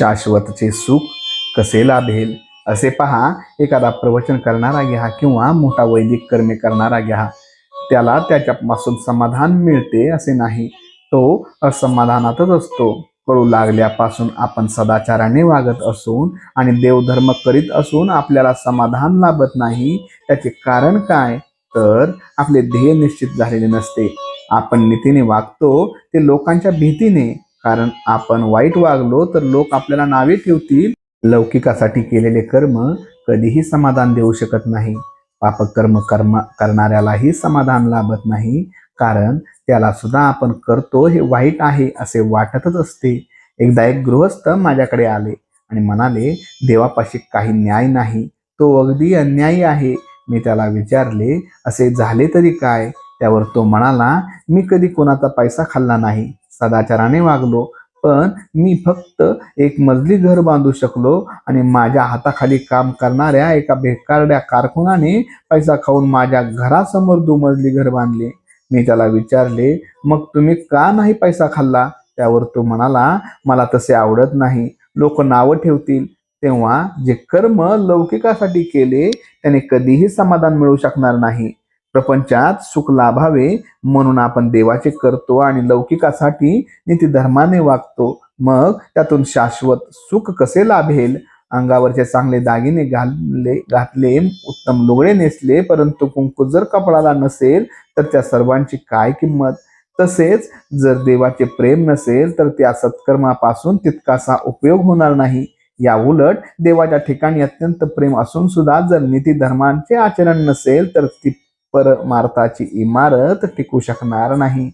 शाश्वतचे सुख कसे लाभेल? असे पहा एखादा प्रवचन करणारा घ्या किंवा मोठा वैदिक कर्मे करणारा घ्या. त्याला त्याच्यापासून समाधान मिळते असे नाही. तो असमाधानातच असतो. कळू लागल्यापासून आपण सदाचाराने वागत असून आणि देवधर्म करीत असून आपल्याला समाधान लाभत नाही. त्याचे कारण काय? तर आपले ध्येय निश्चित झालेले नसते. आपण नीतीने वागतो ते लोकांच्या भीतीने कारण आपण वाईट वागलो तर लोक आपल्याला नावे ठेवतील. लौकिकासाठी केलेले कर्म कधीही समाधान देऊ शकत नाही. पापकर्म कर्म करणाऱ्यालाही समाधान लाभत नाही. कारण त्याला सुद्धा आपण करतो हे वाईट आहे असे वाटतच असते. एकदा एक गृहस्थ माझ्याकडे आले आणि म्हणाले देवापाशी काही न्याय नाही. तो अगदी अन्यायी आहे. मी त्याला विचारले असे झाले तरी काय? त्यावर तो म्हणाला मी कधी कोणाचा पैसा खाल्ला नाही. सदाचाराने वागलो पण मी फक्त एक मजली घर बांधू शकलो आणि माझ्या हाताखाली काम करणाऱ्या एका बेकारड्या कारकुनाने पैसा खाऊन माझ्या घरासमोर दुमजली घर बांधले. मी त्याला विचारले मग तुम्ही का नाही पैसा खाल्ला? त्यावर तो म्हणाला मला तसे आवडत नाही. लोक नावं ठेवतील. तेव्हा जे कर्म लौकिकासाठी केले त्याने कधीही समाधान मिळू शकणार नाही. प्रपंचात सुख लाभावे म्हणून आपण देवाचे करतो आणि लौकिकासाठी नीती धर्माने वागतो. मग त्यातून शाश्वत सुख कसे लाभेल? अंगावरचे चांगले दागिने घालले घातले उत्तम लुगडे नेसले परंतु कुंकू जर कपडाला नसेल तर त्या सर्वांची काय किंमत? तसेच जर देवाचे प्रेम नसेल तर त्या सत्कर्मापासून तितकासा उपयोग होणार नाही. या उलट देवाच्या ठिकाणी अत्यंत प्रेम असून सुद्धा जर नीती धर्मांचे आचरण नसेल तर ती परमार्थाची इमारत टिकू शकणार नाही.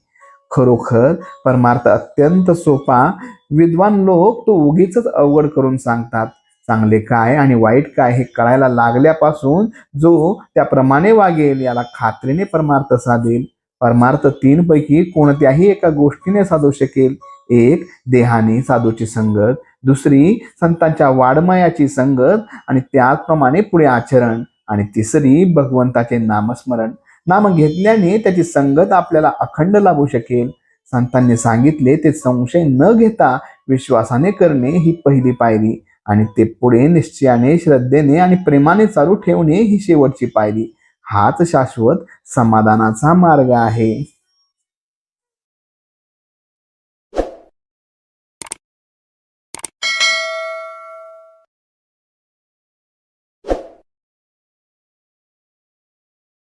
खरोखर परमार्थ अत्यंत सोपा. विद्वान लोक तो उगीच अवघड करून सांगतात. चांगले काय आणि वाईट काय हे कळायला लागल्यापासून जो त्याप्रमाणे वागेल याला खात्रीने परमार्थ साधेल. परमार्थ तीन पैकी कोणत्याही एका गोष्टीने साधू शकेल. एक देहाने साधूची संगत. दुसरी संतांच्या वाडमयाची संगत. आणि त्याचप्रमाणे पुढे आचरण. आणि तिसरी भगवंताचे नामस्मरण. नाम घेतल्याने त्याची संगत आपल्याला अखंड लाभू शकेल. संतांनी सांगितले ते संशय न घेता विश्वासाने करणे ही पहिली पायरी आणि ते पुढे निश्चयाने श्रद्धेने आणि प्रेमाने चालू ठेवणे ही शेवटची पायरी. हाच शाश्वत समाधानाचा मार्ग आहे.